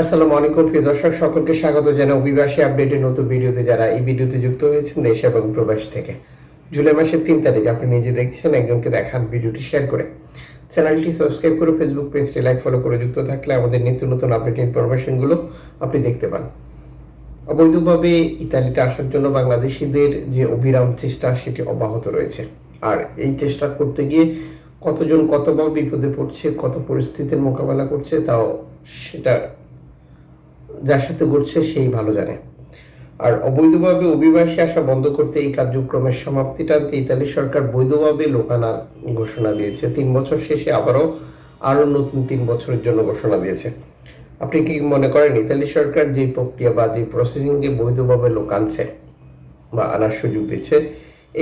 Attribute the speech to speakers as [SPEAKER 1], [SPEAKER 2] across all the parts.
[SPEAKER 1] আসসালামু আলাইকুম, প্রিয় দর্শক, সকলকে স্বাগত জানাই অভিবাসী আপডেটের নতুন ভিডিওতে। যারা এই ভিডিওতে যুক্ত হয়েছেন দেশ এবং প্রবাস থেকে, জুলাই মাসের তিন তারিখ আপনি নিজে দেখছেন, একজনকে দেখান ভিডিওটি শেয়ার করে। চ্যানেলটি সাবস্ক্রাইব করে ফেসবুক পেজটি লাইক, ফলো করে যুক্ত থাকলে আমাদের নিত্য নতুন আপডেট ইনফরমেশনগুলো আপনি দেখতে পান। অবৈধভাবে ইতালিতে আসার জন্য বাংলাদেশিদের যে অবিরাম চেষ্টা, সেটি অব্যাহত রয়েছে। আর এই চেষ্টা করতে গিয়ে কতজন কতবার বিপদে পড়ছে, কত পরিস্থিতির মোকাবেলা করছে, তাও সেটা যার সাথে ঘটছে সেই ভালো জানে। আর অবৈধভাবে অভিবাসী আসা বন্ধ করতে এই কার্যক্রমের সমাপ্তি টানতে ইতালি সরকার বৈধভাবে লোকানার ঘোষণা দিয়েছে। তিন বছর শেষে আবারও আরও নতুন তিন বছরের জন্য ঘোষণা দিয়েছে। আপনি কি মনে করেন ইতালি সরকার যে প্রক্রিয়া বা যে প্রসেসিংয়ে বৈধভাবে লোক আনছে বা আনার সুযোগ দিচ্ছে,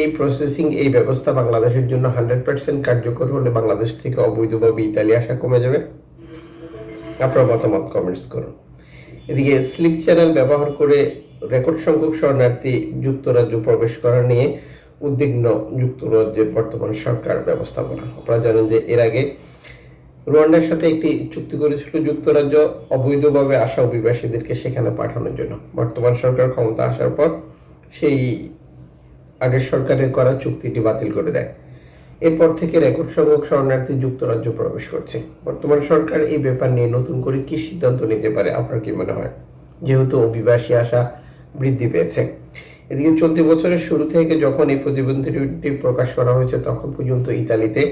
[SPEAKER 1] এই প্রসেসিং, এই ব্যবস্থা বাংলাদেশের জন্য হান্ড্রেড পার্সেন্ট কার্যকর হলে বাংলাদেশ থেকে অবৈধভাবে ইতালি আসা কমে যাবে? আপনার মতামত কমেন্টস করুন। এদিকে স্লিপ চ্যানেল ব্যবহার করে রেকর্ড সংখ্যক শরণার্থী যুক্তরাজ্য প্রবেশ করা নিয়ে উদ্বিগ্ন যুক্তরাজ্যের বর্তমান সরকার ব্যবস্থাপনা। আপনারা জানেন যে এর আগে রুয়ান্ডার সাথে একটি চুক্তি করেছিল যুক্তরাজ্য অবৈধভাবে আসা অভিবাসীদেরকে সেখানে পাঠানোর জন্য। বর্তমান সরকার ক্ষমতা আসার পর সেই আগের সরকারের করা চুক্তিটি বাতিল করে দেয়। এরপর থেকে রেকর্ড সংখ্যক শরণার্থী যুক্তরাজ্য প্রবেশ করছে। বর্তমান সরকার এই ব্যাপার নিয়ে নতুন করে কি সিদ্ধান্ত নিতে পারে, আপনার কি মনে হয়? যেহেতু অভিবাসী আসা বৃদ্ধি পেয়েছে। এদিকে চলতি বছরের শুরু থেকে যখন এই প্রতিবেদনটি প্রকাশ করা হয়েছে, তখন পর্যন্ত ইতালিতে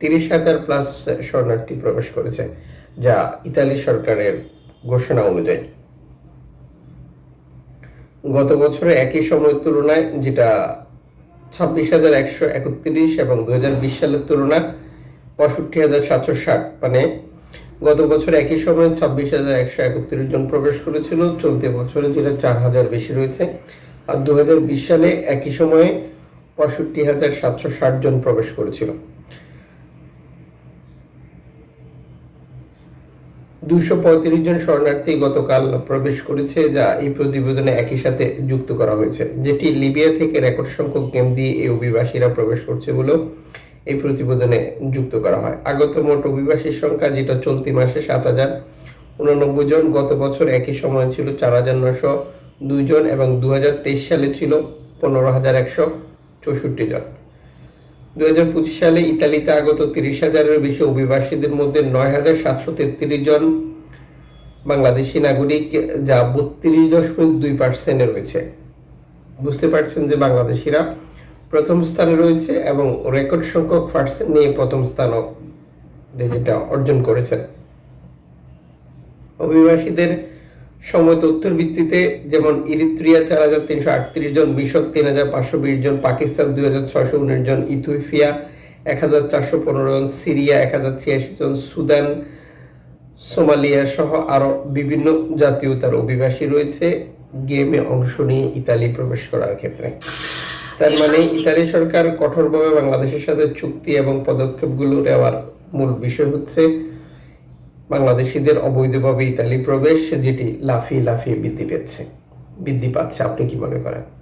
[SPEAKER 1] তিরিশ হাজার প্লাস শরণার্থী প্রবেশ করেছে, যা ইতালি সরকারের ঘোষণা অনুযায়ী। গত বছরে একই সময়ের তুলনায় যেটা ছাব্বিশ হাজার একশো একত্রিশ এবং দু হাজার বিশ সালের তুলনা পঁয়ষট্টি হাজার সাতশো ষাট। মানে গত বছর একই সময়ে ছাব্বিশ হাজার একশো একত্রিশ জন প্রবেশ করেছিল, চলতি বছরে যেটা চার হাজার বেশি রয়েছে। আর দু হাজার বিশ সালে একই সময়ে পঁয়ষট্টি হাজার সাতশো ষাট জন প্রবেশ করেছিল। দুশো পঁয়ত্রিশ জন শরণার্থী গতকাল প্রবেশ করেছে, যা এই প্রতিবেদনে একই সাথে যুক্ত করা হয়েছে। যেটি লিবিয়া থেকে রেকর্ড সংখ্যক দিয়ে এই অভিবাসীরা প্রবেশ করছে বলেও এই প্রতিবেদনে যুক্ত করা হয়। আগত মোট অভিবাসীর সংখ্যা, যেটা চলতি মাসে সাত হাজার উননব্বই জন, গত বছর একই সময় ছিল চার হাজার নশো দুই জন এবং দু হাজার তেইশ সালে ছিল পনেরো হাজার একশো চৌষট্টি জন। দু সালে ইতালিতে আগত তিরিশ হাজারের বেশি অভিবাসীদের মধ্যে নয় হাজার সাতশো তেত্রিশ জন বাংলাদেশি নাগরিক, যা বত্রিশ দশমিক দুই পার্সেন্টে রয়েছে। বুঝতে পারছেন যে বাংলাদেশিরা প্রথম স্থানে রয়েছে এবং রেকর্ড সংখ্যক পার্সেন্ট নিয়ে প্রথম স্থানও যেটা অর্জন করেছেন। অভিবাসীদের সময় তথ্যের ভিত্তিতে যেমন ইরিত্রিয়া চার হাজার তিনশো আটত্রিশ জন মিশর তিন হাজার পাঁচশো বিশ জন, পাকিস্তান দুই হাজার ছয়শো উনিশ জন, ইথিওপিয়া এক হাজার চারশো পনেরো জন, সিরিয়া এক হাজার ছিয়াশি জন, সুদান, সোমালিয়া সহ আরও বিভিন্ন জাতীয়তার অভিবাসী রয়েছে। গেমে অংশ নিয়ে ইতালি প্রবেশ করার ক্ষেত্রে। তার মানে ইতালি সরকার কঠোরভাবে বাংলাদেশের সাথে চুক্তি এবং পদক্ষেপগুলো নেওয়ার মূল বিষয় হচ্ছে বাংলাদেশিদের অবৈধভাবে ইতালি প্রবেশ, যেটি লাফিয়ে লাফিয়ে বৃদ্ধি পেয়েছে। বৃদ্ধি পাচ্ছে, আপনি কি মনে করেন?